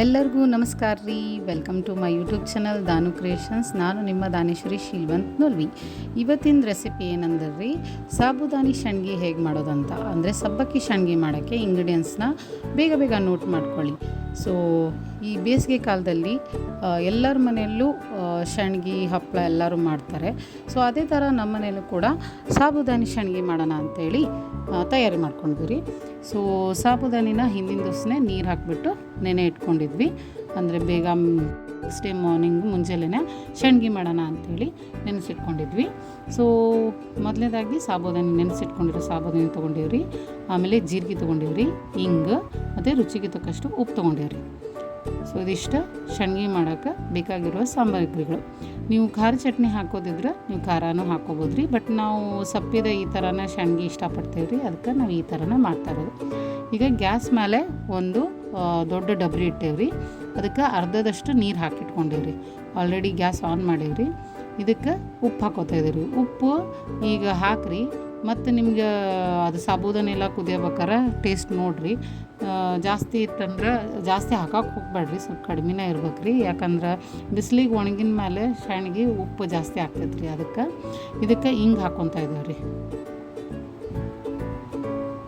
ಎಲ್ಲರಿಗೂ ನಮಸ್ಕಾರ ರೀ. Welcome to my YouTube channel Danu creations ನಾನು ನಿಮ್ಮ ದಾನೇಶ್ವರಿ ಶೀಲ್ವಂತ್ ನೋಲ್ವಿ. ಇವತ್ತಿನ ರೆಸಿಪಿ ಏನಂದ್ರೆ? ರೀ ಸಾಬುದಾನಿ ಶಣ್ಗಿ ಹೇಗೆ ಮಾಡೋದಂತ. ಅಂದರೆ ಸಬ್ಬಕ್ಕಿ ಶಣ್ಗಿ ಮಾಡೋಕ್ಕೆ ಇಂಗ್ರೀಡಿಯೆಂಟ್ಸ್ನ ಬೇಗ ಬೇಗ ನೋಟ್ ಮಾಡ್ಕೊಳ್ಳಿ. ಸೊ ಈ ಬೇಸಿಗೆ ಕಾಲದಲ್ಲಿ ಎಲ್ಲರ ಮನೆಯಲ್ಲೂ ಶಣ್ಗಿ ಹಪ್ಪಳ ಎಲ್ಲರೂ ಮಾಡ್ತಾರೆ. ಸೊ ಅದೇ ಥರ ನಮ್ಮ ಮನೆಯಲ್ಲೂ ಕೂಡ ಸಾಬುದಾನಿ ಶಣ್ಗಿ ಮಾಡೋಣ ಅಂತೇಳಿ ಆ, ತಯಾರಿ ಮಾಡ್ಕೊಂಡ್ವಿ ರೀ ಸೊ ಸಾಬುದಾನಿನ ಹಿಂದಿನ ದಿವಸನೇ ನೀರು ಹಾಕಿಬಿಟ್ಟು ನೆನೆ ಇಟ್ಕೊಂಡಿದ್ವಿ. ಅಂದರೆ ಬೇಗ ನೆಕ್ಸ್ಟ್ ಡೇ ಮಾರ್ನಿಂಗ್ ಮುಂಜಾನೆ ಶಣ್ಗಿ ಮಾಡೋಣ ಅಂಥೇಳಿ ನೆನೆಸಿಟ್ಕೊಂಡಿದ್ವಿ. ಸೊ ಮೊದಲನೇದಾಗಿ ಸಾಬುದಾನಿ ನೆನೆಸಿಟ್ಕೊಂಡಿರೋ ಸಾಬುದಾನಿ ತೊಗೊಂಡಿವ್ರಿ. ಆಮೇಲೆ ಜೀರಿಗೆ ತೊಗೊಂಡಿವ್ರಿ, ಹಿಂಗ, ಮತ್ತು ರುಚಿಗೆ ತಕ್ಕಷ್ಟು ಉಪ್ಪು ತೊಗೊಂಡಿವ್ರಿ. ಸೊ ಇದಿಷ್ಟು ಶಣ್ಗಿ ಮಾಡೋಕ್ಕೆ ಬೇಕಾಗಿರುವ ಸಾಮಗ್ರಿಗಳು. ನೀವು ಖಾರ ಚಟ್ನಿ ಹಾಕೋದಿದ್ರೆ ನೀವು ಖಾರನೂ ಹಾಕೋಬೋದು ರೀ ಬಟ್ ನಾವು ಸಪ್ಪಿದ ಈ ಥರನ ಶಣ್ಗಿ ಇಷ್ಟಪಡ್ತೇವೆ ರೀ. ಅದಕ್ಕೆ ನಾವು ಈ ಥರನ ಮಾಡ್ತಾ ಇರೋದು. ಈಗ ಗ್ಯಾಸ್ ಮೇಲೆ ಒಂದು ದೊಡ್ಡ ಡಬ್ರಿ ಇಟ್ಟೇವ್ರಿ ಅದಕ್ಕೆ ಅರ್ಧದಷ್ಟು ನೀರು ಹಾಕಿಟ್ಕೊಂಡೇವ್ರಿ ಆಲ್ರೆಡಿ ಗ್ಯಾಸ್ ಆನ್ ಮಾಡೇವ್ರಿ ಇದಕ್ಕೆ ಉಪ್ಪು ಹಾಕೋತಾ ಇದೀವಿ ಉಪ್ಪು ಈಗ ಹಾಕ್ರಿ. ಮತ್ತು ನಿಮ್ಗೆ ಅದು ಸಾಬೂದನೆಲ್ಲ ಕುದಿಯಬೇಕಾರೆ ಟೇಸ್ಟ್ ನೋಡಿರಿ. ಜಾಸ್ತಿ ಇತ್ತಂದ್ರೆ ಜಾಸ್ತಿ ಹಾಕಕ್ಕೆ ಹೋಗ್ಬೇಡ್ರಿ. ಸ್ವಲ್ಪ ಕಡಿಮೆನೇ ಇರ್ಬೇಕು ರೀ ಯಾಕಂದ್ರೆ ಬಿಸಿಲಿಗೆ ಒಣಗಿನ ಮೇಲೆ ಶಾಣಿಗೆ ಉಪ್ಪು ಜಾಸ್ತಿ ಆಗ್ತೈತೆ ರೀ ಅದಕ್ಕೆ. ಇದಕ್ಕೆ ಹಿಂಗೆ ಹಾಕ್ಕೊತಾ ಇದ್ದೇವೆ ರೀ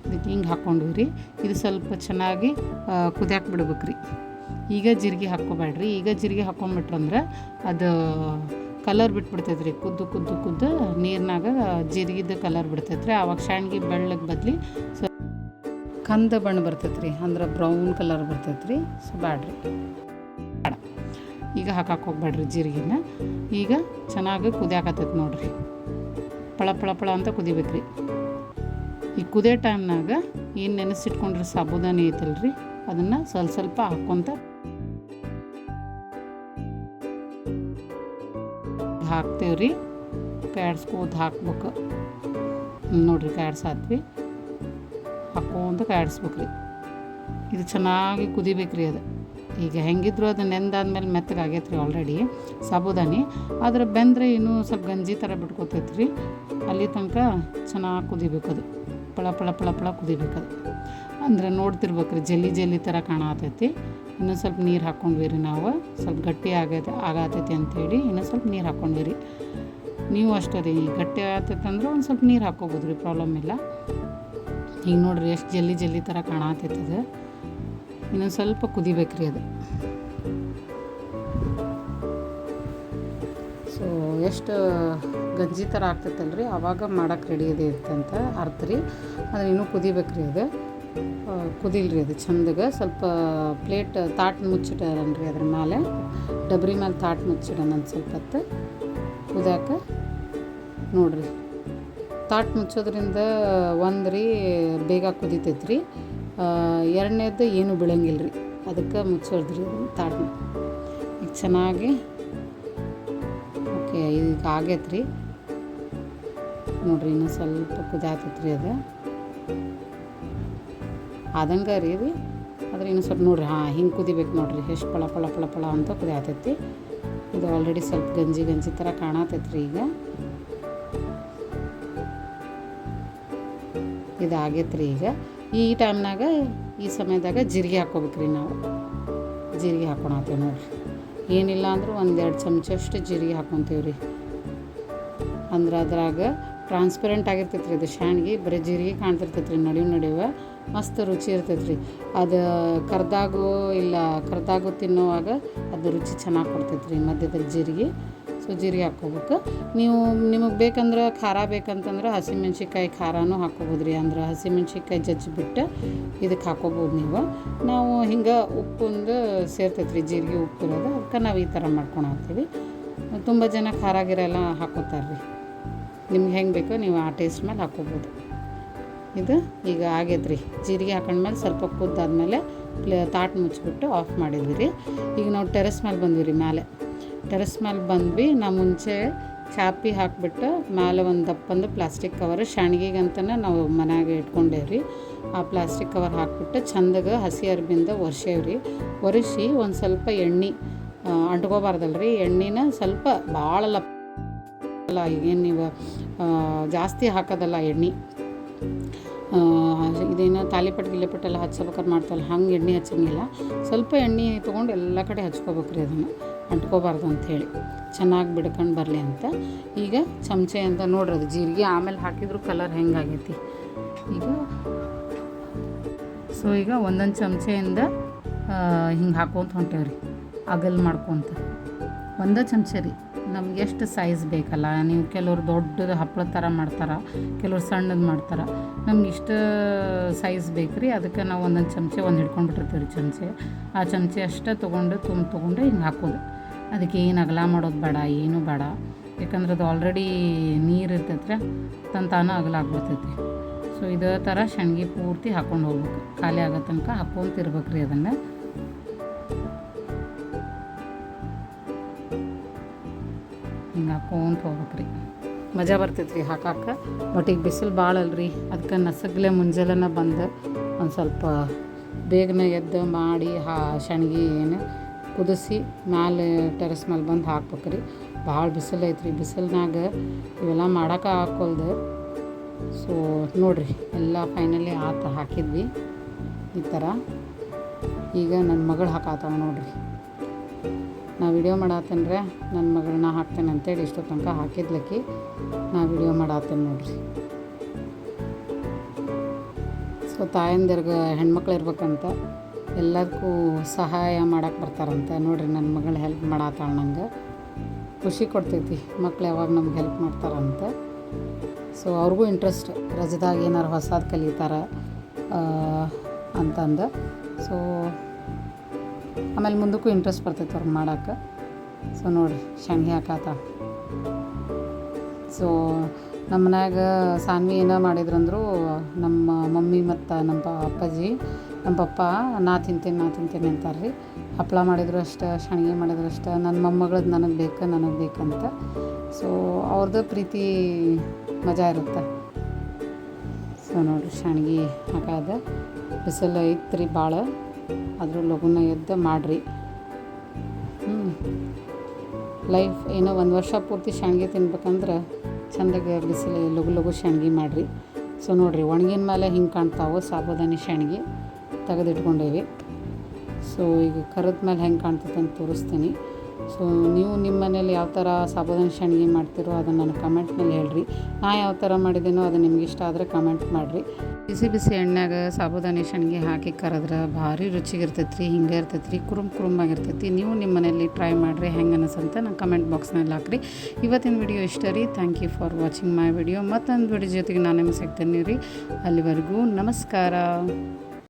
ಇದಕ್ಕೆ ಹಿಂಗೆ ಹಾಕ್ಕೊಂಡ್ವಿ ರೀ ಇದು ಸ್ವಲ್ಪ ಚೆನ್ನಾಗಿ ಕುದಿಯಾಕೆ ಬಿಡ್ಬೇಕು ರೀ ಈಗ ಜೀರಿಗೆ ಹಾಕ್ಕೋಬೇಡ್ರಿ. ಈಗ ಜೀರಿಗೆ ಹಾಕ್ಕೊಂಬಿಟ್ರಂದ್ರೆ ಅದು ಕಲರ್ ಬಿಟ್ಬಿಡ್ತೈತೆ ರೀ ಕುದ್ದು ಕುದ್ದು ಕುದ್ದು ನೀರಿನಾಗ ಜೀರಿಗೆದ್ದು ಕಲರ್ ಬಿಡ್ತೈತೆ ರೀ ಆವಾಗ ಶಾಣ್ಗಿ ಬೆಳ್ಳಗೆ ಬದಲಿ ಕಂದ ಬಣ್ಣ ಬರ್ತೈತೆ ರೀ ಅಂದ್ರೆ ಬ್ರೌನ್ ಕಲರ್ ಬರ್ತೈತೆ ರೀ ಸೊ ಬ್ಯಾಡ್ರಿ. ಬೇಡ. ಈಗ ಹಾಕಕ್ಕೆ ಹೋಗ್ಬೇಡ್ರಿ ಜೀರಿಗೆನ. ಈಗ ಚೆನ್ನಾಗಿ ಕುದಿಯಾಕತ್ತೈತೆ ನೋಡಿರಿ. ಪಳ ಪಳ ಪಳ ಅಂತ ಕುದಿಬೇಕ್ರಿ. ಈ ಕುದಿಯೋ ಟೈಮ್ನಾಗ ಏನು ನೆನೆಸಿಟ್ಕೊಂಡ್ರೆ ಸಾಬುದಾನಿ ಐತಲ್ರಿ, ಅದನ್ನು ಸ್ವಲ್ಪ ಸ್ವಲ್ಪ ಹಾಕ್ಕೊಂತ ಹಾಕ್ತೇವೆ ರೀ ಕ್ಯಾಡ್ಸ್ಕೋದು ಹಾಕ್ಬೇಕು. ನೋಡ್ರಿ ಕ್ಯಾಡ್ಸಾತ್ವಿ ಹಾಕ್ಕೊಂತ ಕ್ಯಾಡ್ಸ್ಬೇಕು ರೀ. ಇದು ಚೆನ್ನಾಗಿ ಕುದಿಬೇಕು ರೀ ಅದು. ಈಗ ಹೆಂಗಿದ್ರು ಅದು ನೆಂದಾದ್ಮೇಲೆ ಮೆತ್ತಗೆ ಆಗೈತೆ ರೀ ಆಲ್ರೆಡಿ ಸಾಬುದಾನಿ. ಆದ್ರೆ ಬೆಂದರೆ ಇನ್ನೂ ಸ್ವಲ್ಪ ಗಂಜಿ ಥರ ಬಿಟ್ಕೋತೈತೆ ರೀ. ಅಲ್ಲಿ ತನಕ ಚೆನ್ನಾಗಿ ಕುದಿಬೇಕು ಅದು. ಪಳ ಪಳ ಪಳ ಪಳ ಕುದಿಬೇಕು ಅದು. ಅಂದ್ರೆ ನೋಡ್ತಿರ್ಬೇಕು ರೀ, ಜಲ್ಲಿ ಜಲ್ಲಿ ಥರ ಕಾಣತೈತಿ. ಇನ್ನೂ ಸ್ವಲ್ಪ ನೀರು ಹಾಕ್ಕೊಂಡ್ವಿ ರೀ ನಾವು. ಸ್ವಲ್ಪ ಗಟ್ಟಿ ಆಗೈತೆ, ಆಗತೈತಿ ಅಂಥೇಳಿ ಇನ್ನೂ ಸ್ವಲ್ಪ ನೀರು ಹಾಕ್ಕೊಂಡ್ವಿ ರೀ. ನೀವು ಅಷ್ಟೇ ರೀ, ಗಟ್ಟಿ ಆಗತೈತೆ ಅಂದ್ರೆ ಒಂದು ಸ್ವಲ್ಪ ನೀರು ಹಾಕ್ಕೋಬೋದು ರೀ, ಪ್ರಾಬ್ಲಮ್ ಇಲ್ಲ. ಈಗ ನೋಡ್ರಿ ಎಷ್ಟು ಜಲ್ಲಿ ಜಲ್ಲಿ ಥರ ಕಾಣತೈತೆ ಅದು ಇನ್ನೊಂದು ಸ್ವಲ್ಪ ಕುದಿಬೇಕು ರೀ ಅದು. ಸೊ ಎಷ್ಟು ಗಂಜಿ ಥರ ಆಗ್ತೈತಲ್ರಿ? ಆವಾಗ ಮಾಡೋಕೆ ರೆಡಿ ಇದೆ ಅಂತ ಅರ್ಥ ರೀ. ಅದು ಇನ್ನೂ ಕುದಿಬೇಕು ರೀ ಅದು ಕುದಿಲ್ರಿ ಅದು ಚಂದಗೆ. ಸ್ವಲ್ಪ ಪ್ಲೇಟ್ ತಾಟ್ ಮುಚ್ಚಿಟ್ಟಾರನ್ರಿ ಅದ್ರ ಮೇಲೆ ಡಬ್ರಿ ಮೇಲೆ ತಾಟ್ ಮುಚ್ಚಿಡೋಣ ಸ್ವಲ್ಪ ಹೊತ್ತು. ಕುದಾಕ ನೋಡ್ರಿ. ತಾಟ್ ಮುಚ್ಚೋದ್ರಿಂದ ಒಂದು ರೀ ಬೇಗ ಕುದಿತೈತೆ ರೀ ಎರಡನೇದು ಏನು ಬೀಳಂಗಿಲ್ಲ ರೀ ಅದಕ್ಕೆ ಮುಚ್ಚೋದ್ರಿ ತಾಟ್. ಈಗ ಚೆನ್ನಾಗಿ, ಓಕೆ, ಈಗ ಆಗೈತೆ ರೀ ನೋಡಿರಿ ಇನ್ನೂ ಸ್ವಲ್ಪ ಕುದಿಯಾತೈತೆ ರೀ ಅದು. ಆದಂಗೆ ರೀ ಇದು. ಆದರೆ ಇನ್ನೂ ಸ್ವಲ್ಪ ನೋಡ್ರಿ, ಹಾಂ, ಹಿಂಗೆ ಕುದಿಬೇಕು ನೋಡ್ರಿ. ಎಷ್ಟು ಪಳ ಪಳ ಪಳ ಪಳ ಅಂತ ಕುದಿಯಾತೈತಿ. ಇದು ಆಲ್ರೆಡಿ ಸ್ವಲ್ಪ ಗಂಜಿ ಗಂಜಿ ಥರ ಕಾಣತೈತ್ರಿ ರೀ ಈಗ. ಇದು ಆಗೈತೆ ರೀ ಈಗ. ಈ ಟೈಮ್ನಾಗ ಈ ಸಮಯದಾಗ ಜೀರಿಗೆ ರೀ ನಾವು. ಜೀರಿಗೆ ಹಾಕ್ಕೊಳತ್ತೇವೆ ನೋಡಿರಿ. ಏನಿಲ್ಲ ಅಂದ್ರೂ ಒಂದೆರಡು ಚಮಚಷ್ಟು ಜೀರಿಗೆ ಹಾಕ್ಕೊತೀವಿ ರೀ ಅಂದ್ರೆ ಅದ್ರಾಗ ಟ್ರಾನ್ಸ್ಪರೆಂಟ್ ಆಗಿರ್ತೈತೆ ರೀ ಅದು ಶಾಣ್ಗಿ, ಬರೀ ಜೀರಿಗೆ ಕಾಣ್ತಿರ್ತೈತೆ ರೀ ನಡುವೆ ನಡಿವ. ಮಸ್ತ್ ರುಚಿ ಇರ್ತೈತೆ ರೀ ಅದು ಕರ್ದಾಗೂ ಇಲ್ಲ ಕರ್ದಾಗು ತಿನ್ನುವಾಗ ಅದು ರುಚಿ ಚೆನ್ನಾಗಿ ಕೊಡ್ತೈತೆ ರೀ ಮಧ್ಯದಲ್ಲಿ ಜೀರಿಗೆ. ಸೊ ಜೀರಿಗೆ ಹಾಕ್ಕೋಬೇಕು. ನೀವು ನಿಮಗೆ ಬೇಕಂದ್ರೆ ಖಾರ ಬೇಕಂತಂದ್ರೆ ಹಸಿಮೆಣ್ಸಿಕಾಯಿ ಖಾರನೂ ಹಾಕ್ಕೋಬೋದು ರೀ ಅಂದ್ರೆ ಹಸಿಮೆಣ್ಸಿಕಾಯಿ ಜಜ್ಜಿಬಿಟ್ಟು ಇದಕ್ಕೆ ಹಾಕ್ಕೋಬೋದು ನೀವು. ನಾವು ಹಿಂಗೆ ಉಪ್ಪೊಂದು ಸೇರ್ತೈತೆ ರೀ ಜೀರಿಗೆ ಉಪ್ಪು ಇರೋದು ಅದಕ್ಕೆ ನಾವು ಈ ಥರ ಮಾಡ್ಕೊಳತ್ತೀವಿ ತುಂಬ ಜನ ಖಾರ ಗಿರ ಎಲ್ಲ ಹಾಕ್ಕೋತಾರೆ ರೀ ನಿಮ್ಗೆ ಹೆಂಗೆ ಬೇಕೋ ನೀವು ಆ ಟೇಸ್ಟ್ ಮೇಲೆ ಹಾಕ್ಕೋಬೋದು. ಇದು ಈಗ ಆಗೈತೆ ರೀ ಜೀರಿಗೆ ಹಾಕೊಂಡ್ಮೇಲೆ ಸ್ವಲ್ಪ ಕುದ್ದಾದ್ಮೇಲೆ ಪ್ಲೇ ತಾಟ್ ಮುಚ್ಚಿಬಿಟ್ಟು ಆಫ್ ಮಾಡಿದ್ವಿ ರೀ ಈಗ ನಾವು ಟೆರೆಸ್ ಮೇಲೆ ಬಂದ್ವಿ ರೀ ಮೇಲೆ ಟೆರೆಸ್ ಮೇಲೆ ಬಂದ್ವಿ. ನಾ ಮುಂಚೆ ಚಾಪಿ ಹಾಕ್ಬಿಟ್ಟು ಮೇಲೆ ಒಂದು ದಪ್ಪಂದು ಪ್ಲಾಸ್ಟಿಕ್ ಕವರ್, ಶಾಣ್ಗಿಗಂತನೇ ನಾವು ಮನ್ಯಾಗ ಇಟ್ಕೊಂಡೇವ್ರಿ. ಆ ಪ್ಲಾಸ್ಟಿಕ್ ಕವರ್ ಹಾಕ್ಬಿಟ್ಟು ಚಂದಗೆ ಹಸಿ ಅರ್ಬಿಂದ ಒರೆಸೇವ್ರಿ ಒರೆಸಿ ಒಂದು ಸ್ವಲ್ಪ ಎಣ್ಣೆ ಅಂಟ್ಕೋಬಾರ್ದಲ್ರಿ. ಎಣ್ಣೆನ ಸ್ವಲ್ಪ ಭಾಳ ಅಲ್ಲ ಈಗೇನು ನೀವು ಜಾಸ್ತಿ ಹಾಕೋದಲ್ಲ ಎಣ್ಣೆ. ಇದೇನು ತಾಲಿಪಟ್ಟು ಗಿಲಿಪಟ್ಟೆಲ್ಲ ಹಚ್ಚಬೇಕಾದ್ರೆ ಮಾಡ್ತಲ್ಲ ಹಂಗೆ ಎಣ್ಣೆ ಹಚ್ಚಂಗಿಲ್ಲ. ಸ್ವಲ್ಪ ಎಣ್ಣೆ ತೊಗೊಂಡು ಎಲ್ಲ ಕಡೆ ಹಚ್ಕೋಬೇಕು ರೀ ಅದನ್ನು. ಅಂಟ್ಕೋಬಾರ್ದು ಅಂಥೇಳಿ. ಚೆನ್ನಾಗಿ ಬಿಡ್ಕೊಂಡು ಬರಲಿ ಅಂತ. ಈಗ ಚಮಚೆ ಅಂತ ನೋಡ್ರಿ ಜೀರಿಗೆ. ಆಮೇಲೆ ಹಾಕಿದ್ರು ಕಲರ್ ಹೆಂಗಾಗೈತಿ. ಈಗ ಸೊ ಈಗ ಒಂದೊಂದು ಚಮಚೆಯಿಂದ ಹಿಂಗೆ ಹಾಕೊಂತ ಹೊಂಟೇವ್ರಿ. ಅಗಲ್ ಮಾಡ್ಕೊತ. ಒಂದೇ ಚಮಚ ರೀ. ನಮ್ಗೆ ಎಷ್ಟು ಸೈಜ್ ಬೇಕಲ್ಲ. ನೀವು ಕೆಲವ್ರು ದೊಡ್ಡದು ಹಪ್ಪಳ ಥರ ಮಾಡ್ತಾರೆ, ಕೆಲವ್ರು ಸಣ್ಣದು ಮಾಡ್ತಾರೆ. ನಮ್ಗೆ ಇಷ್ಟು ಸೈಜ್ ಬೇಕು ರೀ ಅದಕ್ಕೆ ನಾವು ಒಂದೊಂದು ಚಮಚೆ ಒಂದು ಹಿಡ್ಕೊಂಡ್ಬಿಟ್ಟಿರ್ತೀವಿ ರೀ ಚಮಚೆ. ಆ ಚಮಚೆ ಅಷ್ಟೇ ತೊಗೊಂಡು ತುಂಬ ತೊಗೊಂಡು ಹಿಂಗೆ ಹಾಕೋದು. ಅದಕ್ಕೆ ಏನು ಅಗಲ ಮಾಡೋದು ಬೇಡ, ಏನು ಬೇಡ. ಯಾಕಂದ್ರೆ ಅದು ಆಲ್ರೆಡಿ ನೀರು ಇರ್ತೈತ್ರಿ ತನ್ನ ತಾನು ಅಗಲ ಆಗ್ಬಿಡ್ತೈತಿ. ಸೊ ಇದೇ ಥರ ಶಣ್ಗಿ ಪೂರ್ತಿ ಹಾಕೊಂಡು ಹೋಗ್ಬೇಕು. ಖಾಲಿ ಆಗೋ ತನಕ ಹಾಕ್ಕೊಂತಿರ್ಬೇಕು ರೀ ಅದನ್ನು. ಹಿಂಗೆ ಹಾಕ್ಕೊಂತ ಹೋಗ್ಬೇಕು ರೀ ಮಜಾ ಬರ್ತೈತೆ ಹಾಕಾಕ. ಬಟ್ ಈಗ ಬಿಸಿಲು ಭಾಳ ಅಲ್ರಿ. ಅದಕ್ಕೆ ನಸಗ್ಲೆ ಮುಂಜಾನೆನ ಬಂದು ಒಂದು ಸ್ವಲ್ಪ ಬೇಗನೆ ಎದ್ದು ಮಾಡಿ ಹಾ, ಶಣ್ಗಿ ಏನು ಕುದಿಸಿ ಮ್ಯಾಲೆ ಟೆರೆಸ್ ಮೇಲೆ ಬಂದು ಹಾಕ್ಬೇಕು ರೀ. ಭಾಳ ಬಿಸಿಲು ಐತ್ರಿ. ಬಿಸಿಲಿನಾಗ ಇವೆಲ್ಲ ಮಾಡೋಕೆ ಹಾಕೊಲ್ದು ಸೊ ನೋಡಿರಿ, ಎಲ್ಲ ಫೈನಲಿ ಆತ ಹಾಕಿದ್ವಿ. ಈ ಥರ ಈಗ ನನ್ನ ಮಗಳು ಹಾಕಾತಾವ ನೋಡಿರಿ. ನಾ ವಿಡಿಯೋ ಮಾಡತ್ತೇನ್ರೆ ನನ್ನ ಮಗಳನ್ನ ಹಾಕ್ತೇನೆ ಅಂತೇಳಿ ಇಷ್ಟು ತನಕ ಹಾಕಿದ್ಲಕ್ಕಿ ನಾ ವಿಡಿಯೋ ಮಾಡತ್ತೇನೆ ನೋಡಿರಿ. ಸೊ ತಾಯಂದಿರ್ಗೆ ಹೆಣ್ಮಕ್ಳು ಇರ್ಬೇಕಂತ. ಎಲ್ಲದಕ್ಕೂ ಸಹಾಯ ಮಾಡಕ್ಕೆ ಬರ್ತಾರಂತೆ. ನೋಡಿರಿ ನನ್ನ ಮಗಳು ಹೆಲ್ಪ್ ಮಾಡತ್ತಾಳ ನಂಗೆ. ಖುಷಿ ಕೊಡ್ತೈತಿ. ಮಕ್ಳು ಯಾವಾಗ ನಮ್ಗೆ ಹೆಲ್ಪ್ ಮಾಡ್ತಾರಂತೆ. ಸೊ ಅವ್ರಿಗೂ ಇಂಟ್ರೆಸ್ಟ್ ರಜದಾಗ ಏನಾರು ಹೊಸದು ಕಲಿತಾರೆ ಅಂತಂದು. ಸೊ ಆಮೇಲೆ ಮುಂದಕ್ಕೂ ಇಂಟ್ರೆಸ್ಟ್ ಬರ್ತೈತೆ ಅವ್ರು ಮಾಡೋಕ್ಕೆ ಸೊ ನೋಡಿರಿ ಶಣ್ಗಿ ಹಾಕಾತ ಸೊ ನಮ್ಮ ಮನ್ಯಾಗ ಸಾನ್ವಿ ಏನೋ ಮಾಡಿದ್ರಂದ್ರು ನಮ್ಮ ಮಮ್ಮಿ ಮತ್ತು ನಮ್ಮ ಪ, ಅಪ್ಪಾಜಿ, ನಮ್ಮ ಪಪ್ಪ, ನಾ ತಿಂತೇನೆ ನಾ ತಿಂತೇನೆ ಅಂತಾರೆ ರೀ ಹಪ್ಪಳ ಮಾಡಿದ್ರು ಅಷ್ಟೇ, ಶಣಿಗೆ ಮಾಡಿದ್ರು ಅಷ್ಟೇ ನನ್ನ ಮೊಮ್ಮಗಳದ್ದು ನನಗೆ ಬೇಕು, ನನಗೆ ಬೇಕಂತ ಸೊ ಅವ್ರದ್ದು ಪ್ರೀತಿ ಮಜಾ ಇರುತ್ತೆ. ಸೊ ನೋಡಿರಿ ಶಾಣ್ಗಿ ಹಾಕಾದ ಬಿಸಿಲು ಐತ್ರಿ ಭಾಳ ಅದ್ರ ಲಗುನ ಎದ್ದು ಮಾಡಿರಿ. ಹ್ಞೂ ಲೈಫ್ ಏನೋ ಒಂದು ವರ್ಷ ಪೂರ್ತಿ ಶಾಣ್ಗೆ ತಿನ್ಬೇಕಂದ್ರೆ ಚಂದಾಗಿ ಬಿಸಿಲು ಲಘು ಲಘು ಶಾಣ್ಗಿ ಮಾಡಿರಿ. ಸೊ ನೋಡಿರಿ, ಒಣಗಿನ ಮೇಲೆ ಹಿಂಗೆ ಕಾಣ್ತಾವೆ ಸಾಬುದಾನಿ ಶಾಣ್ಗೆ ತೆಗೆದಿಟ್ಕೊಂಡೇವಿ. ಸೊ ಈಗ ಕರದ ಮೇಲೆ ಹೆಂಗೆ ಕಾಣ್ತೈತೆ ಅಂತ ತೋರಿಸ್ತೀನಿ. ಸೊ ನೀವು ನಿಮ್ಮ ಮನೇಲಿ ಯಾವ ಥರ ಸಾಬುದಾನಿ ಶಾಣ್ಗೆ ಮಾಡ್ತೀರೋ ಅದನ್ನು ನನಗೆ ಕಮೆಂಟ್ನಲ್ಲಿ ಹೇಳ್ರಿ. ನಾ ಯಾವ ಥರ ಮಾಡಿದ್ದೀನೋ ಅದು ನಿಮ್ಗೆ ಇಷ್ಟ ಆದರೆ ಕಮೆಂಟ್ ಮಾಡಿರಿ. ಬಿಸಿ ಬಿಸಿ ಎಣ್ಣೆಗೆ ಸಾಬುದಾನಿ ಶಣ್ಗೆ ಹಾಕಿ ಕರೆದ್ರೆ ಭಾರಿ ರುಚಿಗಿರ್ತೈತೆ ರೀ ಹಿಂಗೆ ಇರ್ತೈತೆ ರೀ ಕುರುಮ್ ಕುರುಮಾಗಿರ್ತೈತಿ. ನೀವು ನಿಮ್ಮ ಮನೇಲಿ ಟ್ರೈ ಮಾಡಿರಿ, ಹೆಂಗೆ ಅನಿಸಂತ ನಾನು ಕಮೆಂಟ್ ಬಾಕ್ಸ್ನಲ್ಲಿ ಹಾಕ್ರಿ. ಇವತ್ತಿನ ವಿಡಿಯೋ ಇಷ್ಟ ರೀ. Thank you for watching my video ಮತ್ತೊಂದು ವಿಡಿಯೋ ಜೊತೆಗೆ ನಾನು ನಿಮ್ಗೆ ಸಿಗ್ತೇನೆ ರೀ. ಅಲ್ಲಿವರೆಗೂ ನಮಸ್ಕಾರ.